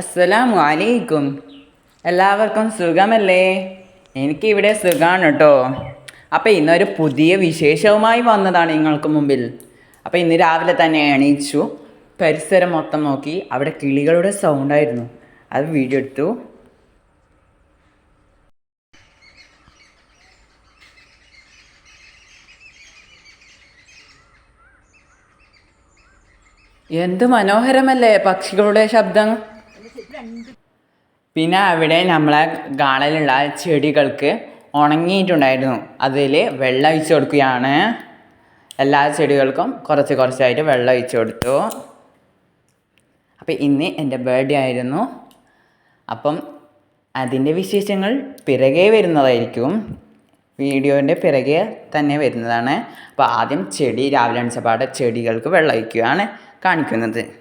അസ്സലാമു അലൈക്കും. എല്ലാവർക്കും സുഖമല്ലേ? എനിക്കിവിടെ സുഖമാണ് കേട്ടോ അപ്പോൾ ഇന്നൊരു പുതിയ വിശേഷവുമായി വന്നതാണ് നിങ്ങൾക്ക് മുമ്പിൽ. അപ്പോൾ ഇന്ന് രാവിലെ തന്നെ എണീച്ചു. പരിസരം മൊത്തം നോക്കി. അവിടെ കിളികളുടെ സൗണ്ടായിരുന്നു അത് വീഡിയോ എടുത്തു. എന്ത് മനോഹരമല്ലേ പക്ഷികളുടെ ശബ്ദം? പിന്നെ അവിടെ നമ്മളെ ഗാർഡനിലുള്ള ചെടികൾക്ക് ഉണങ്ങിയിട്ടുണ്ടായിരുന്നു. അതിൽ വെള്ളം ഒഴിച്ചു കൊടുക്കുകയാണ്. എല്ലാ ചെടികൾക്കും കുറച്ച് കുറച്ചായിട്ട് വെള്ളം ഒഴിച്ചു കൊടുത്തു. അപ്പം ഇന്ന് എന്റെ ബർത്ത്ഡേ ആയിരുന്നു. അപ്പം അതിന്റെ വിശേഷങ്ങൾ പിറകെ വരുന്നതായിരിക്കും. വീഡിയോന്റെ പിറകെ തന്നെ വരുന്നതാണ്. അപ്പോൾ ആദ്യം ചെടി രാവിലെ അണിച്ചപ്പാടെ ചെടികൾക്ക് വെള്ളം ഒഴിക്കുകയാണ് കാണിക്കുന്നത്.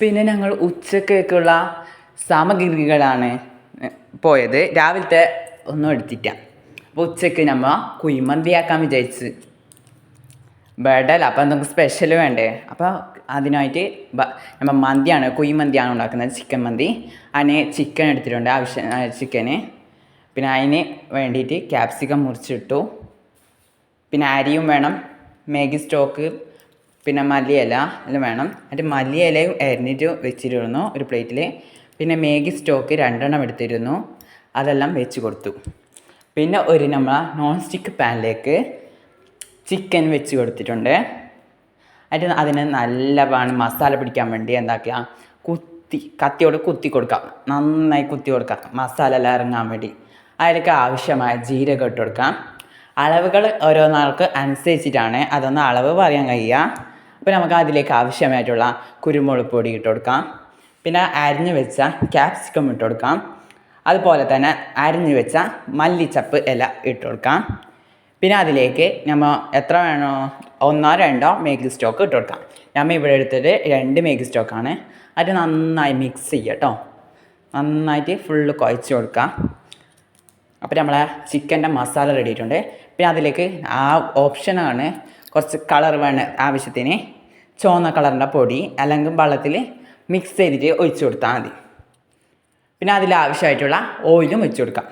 പിന്നെ ഞങ്ങൾ ഉച്ചക്കേക്കുള്ള സാമഗ്രികളാണ് പോയത്. രാവിലത്തെ ഒന്നും എടുത്തിട്ട അപ്പോൾ ഉച്ചയ്ക്ക് നമ്മൾ കുഴിമന്തിയാക്കാൻ വിചാരിച്ച്. ബേഡല്ല അപ്പോൾ നമുക്ക് സ്പെഷ്യൽ വേണ്ടേ? അപ്പോൾ അതിനായിട്ട് നമ്മൾ മന്തിയാണ് കുഴിമന്തിയാണ് ഉണ്ടാക്കുന്നത് ചിക്കൻ മന്തി. അതിന് ചിക്കൻ എടുത്തിട്ടുണ്ട് ആവശ്യം ചിക്കന് പിന്നെ അതിന് വേണ്ടിയിട്ട് ക്യാപ്സിക്കം മുറിച്ചിട്ടു. പിന്നെ അരിയും വേണം മാഗി സ്റ്റോക്ക് പിന്നെ മല്ലിയില എല്ലാം വേണം. എന്നിട്ട് മല്ലിയിലയും അരിഞ്ഞിട്ട് വെച്ചിരുന്നു ഒരു പ്ലേറ്റിൽ പിന്നെ മേഗി സ്റ്റോക്ക് രണ്ടെണ്ണം എടുത്തിരുന്നു. അതെല്ലാം വെച്ച് കൊടുത്തു. പിന്നെ ഒരു നമ്മൾ നോൺ സ്റ്റിക്ക് പാനിലേക്ക് ചിക്കൻ വെച്ച് കൊടുത്തിട്ടുണ്ട്. അതിന് അതിന് നല്ല പാണ് മസാല പിടിക്കാൻ വേണ്ടി എന്താക്കുക? കുത്തി കത്തിയോട് കുത്തി കൊടുക്കാം. നന്നായി കുത്തി കൊടുക്കാം. മസാല എല്ലാം ഇറങ്ങാൻ വേണ്ടി. അതിലേക്ക് ആവശ്യമായ ജീരകം ഇട്ട് കൊടുക്കാം. അളവുകൾ ഓരോന്നാൾക്ക് അനുസരിച്ചിട്ടാണ്. അതൊന്ന് അളവ് പറയാൻ കഴിയുക. അപ്പോൾ നമുക്ക് അതിലേക്ക് ആവശ്യമായിട്ടുള്ള കുരുമുളക് പൊടി ഇട്ട് കൊടുക്കാം. പിന്നെ അരിഞ്ഞു വെച്ച ക്യാപ്സിക്കം ഇട്ട് കൊടുക്കാം. അതുപോലെ തന്നെ അരിഞ്ഞു വെച്ച മല്ലിച്ചപ്പ് ഇല ഇട്ട് കൊടുക്കാം. പിന്നെ അതിലേക്ക് നമ്മൾ എത്ര വേണോ ഒന്നോ രണ്ടോ മേഗി സ്റ്റോക്ക് ഇട്ട് കൊടുക്കാം. നമ്മൾ ഇവിടെ എടുത്തിട്ട് രണ്ട് മേഗി സ്റ്റോക്കാണ് അത് നന്നായി മിക്സ് ചെയ്യുക കേട്ടോ നന്നായിട്ട് ഫുള്ള് കുഴച്ച് കൊടുക്കാം. അപ്പോൾ നമ്മളെ ചിക്കന്റെ മസാല റെഡി ആയിട്ടുണ്ട്. പിന്നെ അതിലേക്ക് ആ ഓപ്ഷനാണ് കുറച്ച് കളർ വേണ ആവശ്യത്തിന് ചുവന്ന കളറിന്റെ പൊടി അല്ലെങ്കിൽ വെള്ളത്തിൽ മിക്സ് ചെയ്തിട്ട് ഒഴിച്ചു കൊടുത്താൽ മതി. പിന്നെ അതിൽ ആവശ്യമായിട്ടുള്ള ഓയിലും ഒഴിച്ചു കൊടുക്കാം.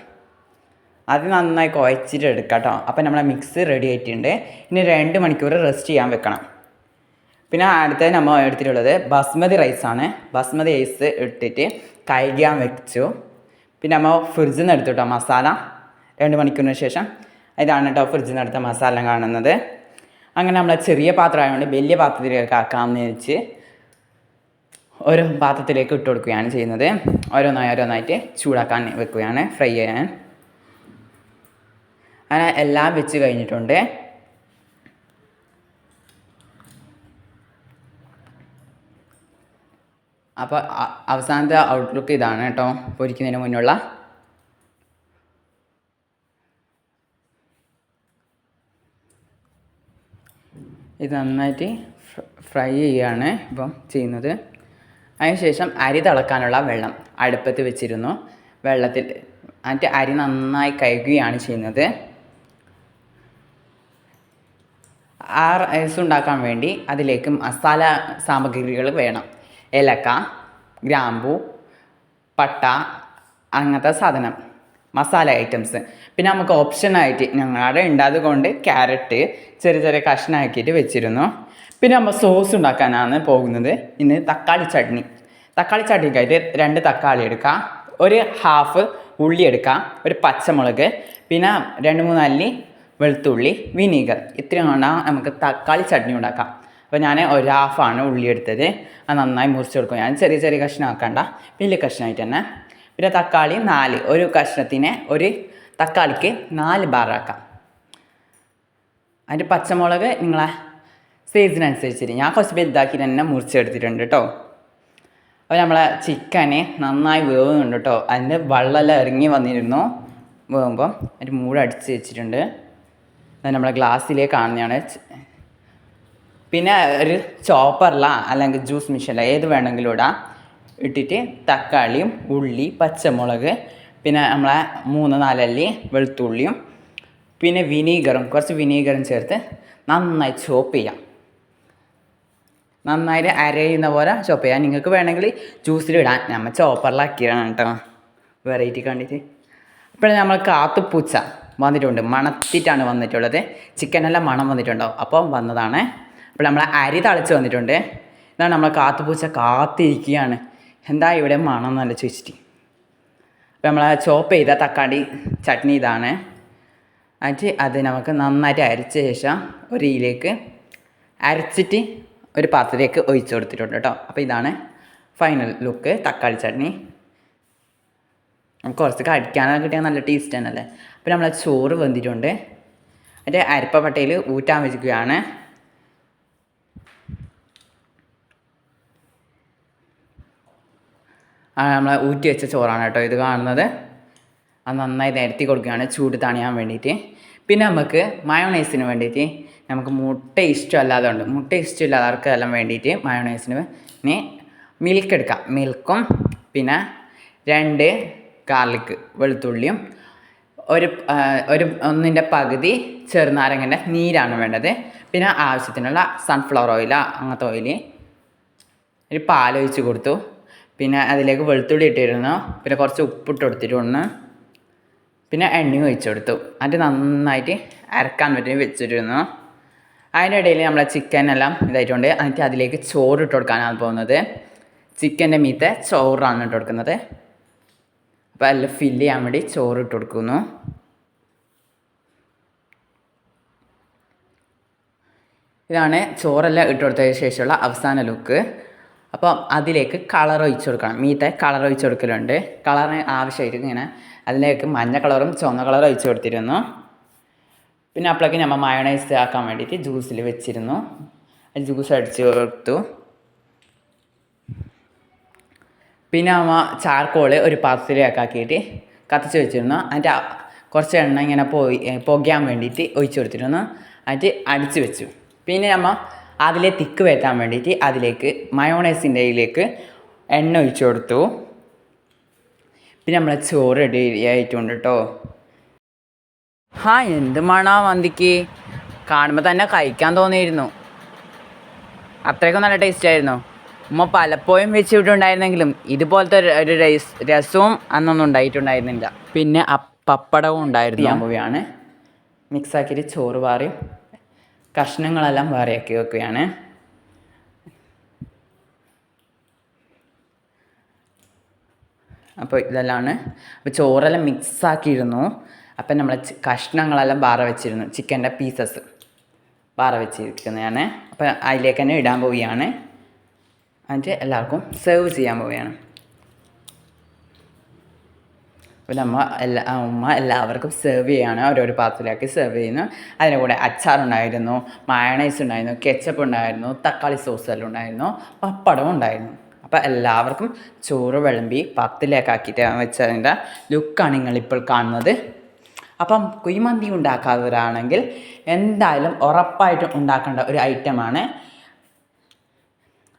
അത് നന്നായി കുഴച്ചിട്ട് എടുക്കാം കേട്ടോ. അപ്പോൾ നമ്മളെ മിക്സ് റെഡി ആയിട്ടുണ്ട്. ഇനി രണ്ട് മണിക്കൂർ റെസ്റ്റ് ചെയ്യാൻ വെക്കണം. പിന്നെ അടുത്ത നമ്മൾ എടുത്തിട്ടുള്ളത് ബസ്മതി റൈസാണ് ബസ്മതി റൈസ് ഇട്ടിട്ട് കഴുകാൻ വെച്ചു. പിന്നെ നമ്മൾ ഫ്രിഡ്ജിൽ നിന്ന് എടുത്തു കേട്ടോ മസാല. രണ്ട് മണിക്കൂറിന് ശേഷം. ഇതാണ് കേട്ടോ ഫ്രിഡ്ജിൽ നിന്ന് എടുത്ത മസാല കാണുന്നത്. അങ്ങനെ നമ്മളെ ചെറിയ പാത്രം ആയതുകൊണ്ട് വലിയ പാത്രത്തിലേക്ക് ആക്കാമെന്ന് വെച്ച് ഓരോ പാത്രത്തിലേക്ക് ഇട്ട് കൊടുക്കുകയാണ് ചെയ്യുന്നത്. ഓരോന്നായി ഓരോന്നായിട്ട് ചൂടാക്കാൻ വെക്കുകയാണ് ഫ്രൈ ചെയ്യാൻ. അങ്ങനെ എല്ലാം വെച്ച് കഴിഞ്ഞിട്ടുണ്ട്. അപ്പോൾ അവസാനത്തെ ഔട്ട്ലുക്ക് ഇതാണ് കേട്ടോ പൊരിക്കുന്നതിന് മുന്നുള്ള ഇത് നന്നായിട്ട് ഫ്ര- ചെയ്യുകയാണ് ഇപ്പം ചെയ്യുന്നത്. അതിനുശേഷം അരി തിളക്കാനുള്ള വെള്ളം അടുപ്പത്ത് വെച്ചിരുന്നു. വെള്ളത്തിൽ എന്നിട്ട് അരി നന്നായി കഴുകുകയാണ് ചെയ്യുന്നത്. ആ റൈസ് ഉണ്ടാക്കാൻ വേണ്ടി അതിലേക്ക് മസാല സാമഗ്രികൾ വേണം. ഏലക്ക ഗ്രാമ്പു പട്ട അങ്ങനത്തെ സാധനം. മസാല ഐറ്റംസ് പിന്നെ നമുക്ക് ഓപ്ഷനായിട്ട് ഞങ്ങളുടെ ഉണ്ടായത് കൊണ്ട് ക്യാരറ്റ് ചെറിയ ചെറിയ കഷ്ണമാക്കിയിട്ട് വെച്ചിരുന്നു. പിന്നെ നമ്മൾ സോസ് ഉണ്ടാക്കാനാണ് പോകുന്നത്. ഇന്ന് തക്കാളി ചട്നി. തക്കാളി ചട്നിക്കായിട്ട് രണ്ട് തക്കാളി എടുക്കാം. ഒരു ഹാഫ് ഉള്ളി എടുക്കാം. ഒരു പച്ചമുളക്. പിന്നെ രണ്ട് മൂന്ന് അല്ലി വെളുത്തുള്ളി വിനീഗർ ഇത്രയും നമുക്ക് തക്കാളി ചട്നി ഉണ്ടാക്കാം. അപ്പോൾ ഞാൻ ഒരു ഹാഫാണ് ഉള്ളി എടുത്തത്. അത് നന്നായി മുറിച്ച് കൊടുക്കും. ഞാൻ ചെറിയ ചെറിയ കഷ്ണം ആക്കണ്ട. വലിയ കഷ്ണമായിട്ട് തന്നെ. പിന്നെ തക്കാളി നാല് ഒരു കഷ്ണത്തിന് ഒരു തക്കാളിക്ക് നാല് ബാറാക്കാം അതിന്റെ പച്ചമുളക് നിങ്ങളെ സൈസിനനുസരിച്ചിട്ട് ഞാൻ കുറച്ച് വലുതാക്കി തന്നെ മുറിച്ചെടുത്തിട്ടുണ്ട് കേട്ടോ അപ്പോൾ നമ്മളെ ചിക്കന് നന്നായി വേവുന്നുണ്ട് കേട്ടോ അതിന്റെ വെള്ളമെല്ലാം ഇറങ്ങി വന്നിരുന്നു. വേകുമ്പോൾ അതിന്റെ മൂട് അടിച്ച് വെച്ചിട്ടുണ്ട്. അത് നമ്മളെ ഗ്ലാസ്സിലേക്ക് കാണുന്നതാണ് പിന്നെ ഒരു ചോപ്പറിലാണ് അല്ലെങ്കിൽ ജ്യൂസ് മിഷനില ഏത് വേണമെങ്കിലും ഇടാം. ഇട്ടിട്ട് തക്കാളിയും ഉള്ളി പച്ചമുളക് പിന്നെ നമ്മളെ മൂന്ന് നാലല്ലി വെളുത്തുള്ളിയും പിന്നെ വിനീഗറും കുറച്ച് വിനീഗറും ചേർത്ത് നന്നായി ചോപ്പ് ചെയ്യാം. നന്നായിട്ട് അരയുന്ന പോലെ ചോപ്പ് ചെയ്യാം. നിങ്ങൾക്ക് വേണമെങ്കിൽ ജ്യൂസിലിടാൻ നമ്മൾ ചോപ്പറിലാക്കിയാണ് കേട്ടോ വെറൈറ്റി കണ്ടിട്ട്. അപ്പോൾ നമ്മൾ കാത്തുപൂച്ച വന്നിട്ടുണ്ട്. മണത്തിട്ടാണ് വന്നിട്ടുള്ളത്. ചിക്കനെല്ലാം മണം വന്നിട്ടുണ്ടാവും അപ്പോൾ വന്നതാണ്. അപ്പോൾ നമ്മൾ അരി തളിച്ച് വന്നിട്ടുണ്ട്. ഇതാണ് നമ്മളെ കാത്തുപൂച്ച കാത്തിരിക്കുകയാണ്. എന്താ ഇവിടെ മണം എന്നല്ല ചോദിച്ചിട്ട് അപ്പോൾ നമ്മൾ ചോപ്പ് ചെയ്ത തക്കാളി ചട്നി ഇതാണ്. എന്നിട്ട് അത് നമുക്ക് നന്നായിട്ട് അരച്ച ശേഷം ഒരു ഇതിലേക്ക് അരച്ചിട്ട് ഒരു പാത്രത്തിലേക്ക് ഒഴിച്ചു കൊടുത്തിട്ടുണ്ട് കേട്ടോ. അപ്പോൾ ഇതാണ് ഫൈനൽ ലുക്ക് തക്കാളി ചട്നി. കുറച്ച് കടിക്കാനൊക്കെ കിട്ടിയാൽ നല്ല ടേസ്റ്റ് തന്നെയല്ലേ? അപ്പോൾ നമ്മൾ ചോറ് വെന്തിട്ടുണ്ട്. അതിന്റെ അരപ്പ പട്ടയിൽ ഊറ്റാൻ വെച്ചിരിക്കുകയാണ്. ആ നമ്മൾ ഊറ്റി വെച്ച ചോറാണ് കേട്ടോ ഇത് കാണുന്നത്. അത് നന്നായി നിരത്തി കൊടുക്കുകയാണ് ചൂട് തണിയാൻ വേണ്ടിയിട്ട്. പിന്നെ നമുക്ക് മയോണൈസിന് വേണ്ടിയിട്ട് നമുക്ക് മുട്ട ഇഷ്ടമല്ലാതെ ഉണ്ട്. മുട്ട ഇഷ്ടമില്ലാത്തവർക്കെല്ലാം വേണ്ടിയിട്ട് മയോണൈസിന് ഇനി മിൽക്ക് എടുക്കാം. മിൽക്കും പിന്നെ രണ്ട് ഗാർലിക്ക് വെളുത്തുള്ളിയും ഒരു ഒരു ഒന്നിന്റെ പകുതി ചെറുനാരങ്ങന്റെ നീരാണ് വേണ്ടത്. പിന്നെ ആവശ്യത്തിനുള്ള സൺഫ്ലവർ ഓയിലോ അങ്ങനത്തെ ഓയിൽ ഒരു പാലൊഴിച്ച് കൊടുത്തു. പിന്നെ അതിലേക്ക് വെളുത്തുള്ളി ഇട്ടിരുന്നു. പിന്നെ കുറച്ച് ഉപ്പിട്ട് കൊടുത്തിട്ടുണ്ട് പിന്നെ എണ്ണയും ഒഴിച്ചു കൊടുത്തു. അത് നന്നായിട്ട് അരക്കാൻ പറ്റി വെച്ചിരുന്നു. അതിന്റെ ഇടയിൽ നമ്മളെ ചിക്കൻ എല്ലാം ഇതായിട്ടുണ്ട്. എന്നിട്ട് അതിലേക്ക് ചോറ് ഇട്ട് കൊടുക്കാനാണ് പോകുന്നത്. ചിക്കന്റെ മീത്തെ ചോറാണ് ഇട്ട് കൊടുക്കുന്നത്. അപ്പോൾ എല്ലാം ഫില്ല് ചെയ്യാൻ വേണ്ടി ചോറ് ഇട്ട് കൊടുക്കുന്നു. ഇതാണ് ചോറെല്ലാം ഇട്ട് കൊടുത്തതിന് ശേഷമുള്ള അവസാന ലുക്ക് അപ്പം അതിലേക്ക് കളർ ഒഴിച്ച് കൊടുക്കണം. മീത്തെ കളർ ഒഴിച്ച് കൊടുക്കലുണ്ട്. കളറിന് ആവശ്യമായിട്ട് ഇങ്ങനെ അതിലേക്ക് മഞ്ഞ കളറും ചുവന്ന കളറും ഒഴിച്ച് കൊടുത്തിരുന്നു. പിന്നെ അപ്പോഴേക്ക് നമ്മൾ മയോണൈസ് ആക്കാൻ വേണ്ടിയിട്ട് ജ്യൂസിൽ വെച്ചിരുന്നു. ജ്യൂസ് അടിച്ച് കൊടുത്തു. പിന്നെ അമ്മ ചാർക്കോൾ ഒരു പാത്രത്തിലേക്ക് ആക്കിയിട്ട് കത്തിച്ച് വെച്ചിരുന്നു. അതിന്റെ കുറച്ച് എണ്ണ ഇങ്ങനെ പോയി പുകയാൻ വേണ്ടിയിട്ട് ഒഴിച്ച് കൊടുത്തിരുന്നു. അതിന്റെ അടിച്ച് വെച്ചു. പിന്നെ അമ്മ അതിലെ തിക്ക് വരുത്താൻ വേണ്ടിയിട്ട് അതിലേക്ക് മയോണൈസിന്റെ ഇതിലേക്ക് എണ്ണ ഒഴിച്ചു കൊടുത്തു. പിന്നെ നമ്മളെ ചോറ് റെഡി ആയിട്ടുണ്ട് കേട്ടോ ആ എന്ത് മണാ മന്തിക്ക്? കാണുമ്പോൾ തന്നെ കഴിക്കാൻ തോന്നിയിരുന്നു. അത്രയ്ക്കും നല്ല ടേസ്റ്റ് ആയിരുന്നു. ഉമ്മ പലപ്പോഴും വെച്ച് വിട്ടുണ്ടായിരുന്നെങ്കിലും ഇതുപോലത്തെ ഒരു- ഒരു രസ് രസവും അന്നൊന്നും ഉണ്ടായിട്ടുണ്ടായിരുന്നില്ല. പിന്നെ പപ്പടവും ഉണ്ടായിരുന്നു. മിക്സാക്കിയിട്ട് ചോറ് വാറി. കഷ്ണങ്ങളെല്ലാം വേറെയാക്കി വെക്കുകയാണ്. അപ്പോൾ ഇതെല്ലാമാണ്. അപ്പോൾ ചോറെല്ലാം മിക്സാക്കിയിരുന്നു അപ്പം നമ്മൾ കഷ്ണങ്ങളെല്ലാം ബാറ വെച്ചിരുന്നു. ചിക്കന്റെ പീസസ് ബാറ വെച്ചിരിക്കുന്നതാണ്. അപ്പം അതിലേക്ക് തന്നെ ഇടാൻ പോവുകയാണ്. എന്നിട്ട് എല്ലാവർക്കും സെർവ് ചെയ്യാൻ പോവുകയാണ്. അപ്പോൾ നമ്മ എല്ലാ അമ്മ എല്ലാവർക്കും സെർവ് ചെയ്യാണ്. ഓരോരോ പാത്രത്തിലാക്കി സെർവ് ചെയ്യുന്നു. അതിന്റെ കൂടെ അച്ചാറുണ്ടായിരുന്നു മയണൈസ് ഉണ്ടായിരുന്നു കെച്ചപ്പ് ഉണ്ടായിരുന്നു തക്കാളി സോസ് എല്ലാം ഉണ്ടായിരുന്നു പപ്പടം ഉണ്ടായിരുന്നു. അപ്പോൾ എല്ലാവർക്കും ചോറ് വിളമ്പി പത്തിലേക്കാക്കിയിട്ട് വെച്ചതിന്റെ ലുക്കാണ് നിങ്ങളിപ്പോൾ കാണുന്നത്. അപ്പം കുഴിമന്തി ഉണ്ടാക്കാത്തവരാണെങ്കിൽ എന്തായാലും ഉറപ്പായിട്ടും ഉണ്ടാക്കേണ്ട ഒരു ഐറ്റമാണ്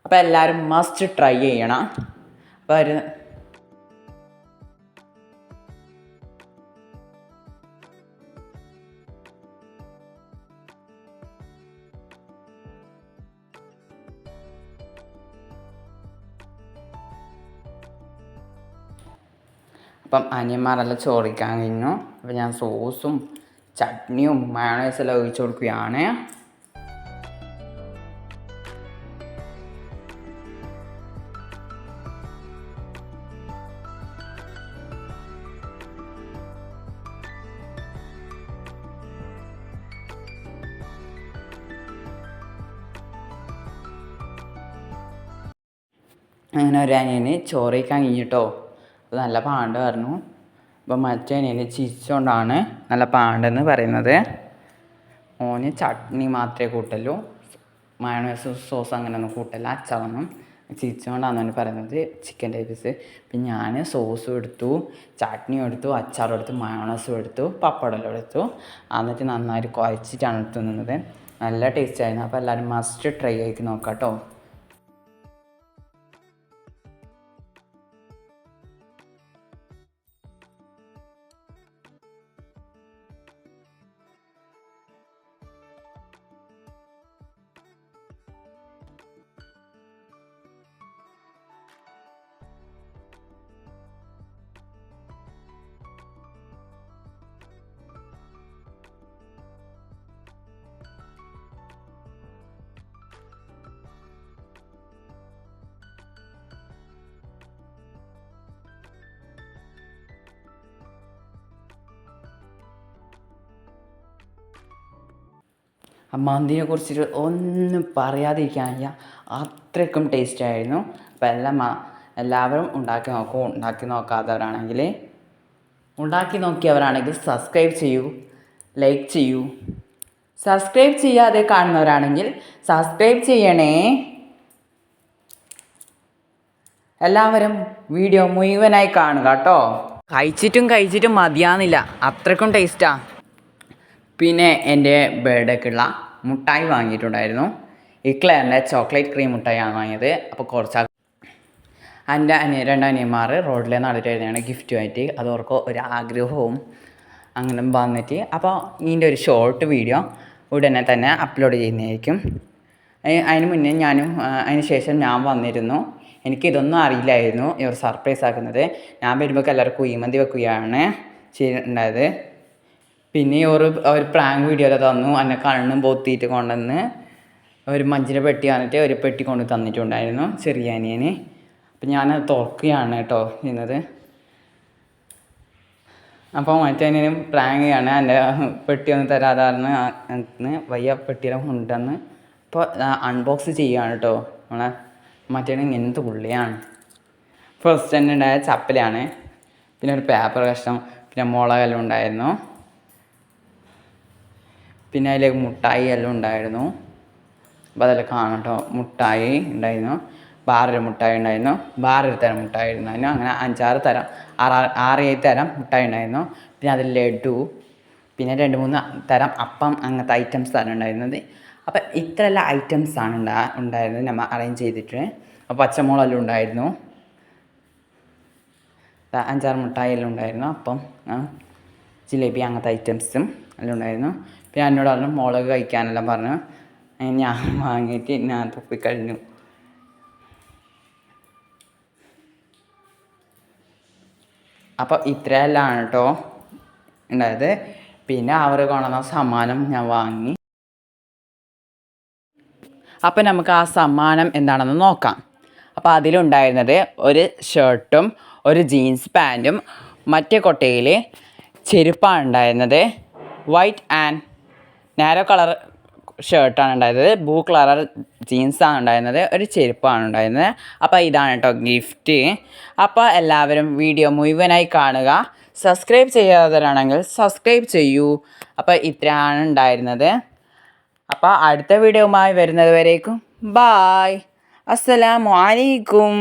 അപ്പോൾ എല്ലാവരും മസ്റ്റ് ട്രൈ ചെയ്യണം. അപ്പോൾ ഒരു അപ്പം അനിയന്മാരെല്ലാം ചോറിക്കാൻ കഴിഞ്ഞു അപ്പം ഞാൻ സോസും ചട്നിയും മയോണൈസെല്ലാം ഒഴിച്ചു കൊടുക്കുകയാണ് അങ്ങനെ ഒരു അനിയന് ചോറിക്കാൻ കഴിഞ്ഞിട്ടോ അപ്പോൾ നല്ല പാണ്ട് പറഞ്ഞു. അപ്പോൾ മറ്റേ അനിയന് ചിരിച്ചുകൊണ്ടാണ് നല്ല പാണ്ടെന്ന് പറയുന്നത്. ഓന് ചട്നി മാത്രമേ കൂട്ടല്ലൂ മയോണൈസ് സോസ് അങ്ങനെയൊന്നും കൂട്ടല്ല. അച്ചാറൊന്നും ചിരിച്ചുകൊണ്ടാണ് അവന് പറയുന്നത് ചിക്കൻ പീസ് പിന്നെ ഞാൻ സോസും എടുത്തു ചട്നിയും എടുത്തു അച്ചാറും എടുത്തു മയോണൈസും എടുത്തു പപ്പടെല്ലാം എടുത്തു. എന്നിട്ട് നന്നായിട്ട് കുഴച്ചിട്ടാണ് നിന്നത് നല്ല ടേസ്റ്റ് ആയിരുന്നു. അപ്പോൾ എല്ലാവരും മസ്റ്റ് ട്രൈ ആക്കി നോക്കാം കേട്ടോ ആ മന്തിനെ കുറിച്ചിട്ട് ഒന്നും പറയാതിരിക്കാൻ വയ്യ അത്രയ്ക്കും ടേസ്റ്റ് ആയിരുന്നു. അപ്പോൾ എല്ലാം എല്ലാവരും ഉണ്ടാക്കി നോക്കൂ ഉണ്ടാക്കി നോക്കാത്തവരാണെങ്കിൽ ഉണ്ടാക്കി നോക്കിയവരാണെങ്കിൽ സബ്സ്ക്രൈബ് ചെയ്യൂ ലൈക്ക് ചെയ്യൂ. സബ്സ്ക്രൈബ് ചെയ്യാതെ കാണുന്നവരാണെങ്കിൽ സബ്സ്ക്രൈബ് ചെയ്യണേ. എല്ലാവരും വീഡിയോ മുഴുവനായി കാണുക കേട്ടോ. കഴിച്ചിട്ടും കഴിച്ചിട്ടും മതിയാന്നില്ല അത്രയ്ക്കും ടേസ്റ്റാ പിന്നെ എന്റെ ബർത്ത്ഡേക്കുള്ള മുട്ടായി വാങ്ങിയിട്ടുണ്ടായിരുന്നു. ഇക്ലറിന്റെ ചോക്ലേറ്റ് ക്രീം മുട്ടായിയാണ് വാങ്ങിയത്. അപ്പോൾ കുറച്ച് എന്റെ അനിയ രണ്ട് അനിയന്മാർ റോഡിലെ നടത്തിയായിരുന്നാണ് ഗിഫ്റ്റുമായിട്ട് അത് അവർക്ക് ഒരു ആഗ്രഹവും അങ്ങനെ വന്നിട്ട്. അപ്പോൾ ഇതിന്റെ ഒരു ഷോർട്ട് വീഡിയോ ഉടനെ തന്നെ അപ്ലോഡ് ചെയ്യുന്നതായിരിക്കും. അതിന് മുന്നേ ഞാനും അതിന് ശേഷം ഞാൻ വന്നിരുന്നു. എനിക്കിതൊന്നും അറിയില്ലായിരുന്നു. ഇവർ സർപ്രൈസ് ആക്കുന്നത്. ഞാൻ വരുമ്പോൾ എല്ലാവർക്കും ഈമന്തി വെക്കുകയാണ് ചെയ്യുന്നുണ്ടായത് പിന്നെ ഒരു ഒരു പ്രാങ്ക് വീഡിയോ തന്നു. എന്നെ കണ്ണും പൊത്തിയിട്ട് കൊണ്ടുവന്ന് ഒരു മഞ്ചിന്റെ പെട്ടി വന്നിട്ട് ഒരു പെട്ടി കൊണ്ട് തന്നിട്ടുണ്ടായിരുന്നു. ചെറിയ അനിയന്. അപ്പം ഞാൻ തുറക്കുകയാണ് കേട്ടോ ചെയ്യുന്നത്. അപ്പോൾ മറ്റേനും പ്രാങ്ക് ചെയ്യാണ്. എന്റെ പെട്ടി ഒന്ന് തരാതായിരുന്നു. വയ്യ പെട്ടിയെല്ലാം കൊണ്ടുവന്ന് അപ്പോൾ അൺബോക്സ് ചെയ്യുകയാണ് കേട്ടോ. നമ്മളെ മറ്റേന് ഇങ്ങനത്തെ ഉള്ളിയാണ് ഫസ്റ്റ് തന്നെ ഉണ്ടായ ചപ്പലാണ്. പിന്നെ ഒരു പേപ്പർ കഷ്ണം പിന്നെ മുളകെല്ലാം ഉണ്ടായിരുന്നു. പിന്നെ അതിലേക്ക് മുട്ടായി എല്ലാം ഉണ്ടായിരുന്നു. അപ്പോൾ അതെല്ലാം കാണാം കേട്ടോ മുട്ടായി ഉണ്ടായിരുന്നു. വേറൊരു മുട്ടായി ഉണ്ടായിരുന്നു. വേറൊരു തരം മുട്ടായി ഉണ്ടായിരുന്നു. അങ്ങനെ അഞ്ചാറ് തരം ആറ് ആറ് ഏഴ് തരം മുട്ടായി ഉണ്ടായിരുന്നു. പിന്നെ അതിൽ ലഡു പിന്നെ രണ്ട് മൂന്ന് തരം അപ്പം അങ്ങനത്തെ ഐറ്റംസ് ആണ് ഉണ്ടായിരുന്നത്. അപ്പം ഐറ്റംസ് ആണ് ഉണ്ടാ ഉണ്ടായിരുന്നത് നമ്മൾ അറേഞ്ച് ചെയ്തിട്ട്. അപ്പോൾ പച്ചമുളകെല്ലാം ഉണ്ടായിരുന്നു. അഞ്ചാറ് മുട്ടായി എല്ലാം ഉണ്ടായിരുന്നു. അപ്പം ജിലേബി അങ്ങനത്തെ ഐറ്റംസും എല്ലാം ഉണ്ടായിരുന്നു. പിന്നെ എന്നോട് പറഞ്ഞു മുളക് കഴിക്കാനെല്ലാം പറഞ്ഞു. ഞാൻ വാങ്ങിയിട്ട് ഞാൻ തുപ്പിക്കഴിഞ്ഞു അപ്പോൾ ഇത്രയെല്ലാം കേട്ടോ ഉണ്ടായത്. പിന്നെ അവർ കൊണ്ടുവന്ന സമ്മാനം ഞാൻ വാങ്ങി. അപ്പം നമുക്ക് ആ സമ്മാനം എന്താണെന്ന് നോക്കാം. അപ്പോൾ അതിലുണ്ടായിരുന്നത് ഒരു ഷർട്ടും ഒരു ജീൻസ് പാന്റും മറ്റേ കൊട്ടയിൽ ചെരുപ്പാണ് ഉണ്ടായിരുന്നത്. വൈറ്റ് ആൻഡ് നാരോ കളർ ഷർട്ടാണ് ഉണ്ടായിരുന്നത് ബ്ലൂ കളർ ജീൻസാണ് ഉണ്ടായിരുന്നത്. ഒരു ചെരുപ്പാണ് ഉണ്ടായിരുന്നത്. അപ്പോൾ ഇതാണ് കേട്ടോ ഗിഫ്റ്റ് അപ്പോൾ എല്ലാവരും വീഡിയോ മുഴുവനായി കാണുക. സബ്സ്ക്രൈബ് ചെയ്യാത്തവരാണെങ്കിൽ സബ്സ്ക്രൈബ് ചെയ്യൂ. അപ്പോൾ ഇത്രയാണ് ഉണ്ടായിരുന്നത്. അപ്പോൾ അടുത്ത വീഡിയോയുമായി വരുന്നത് വരേക്കും. ബായ് അസ്സലാമു അലൈക്കും.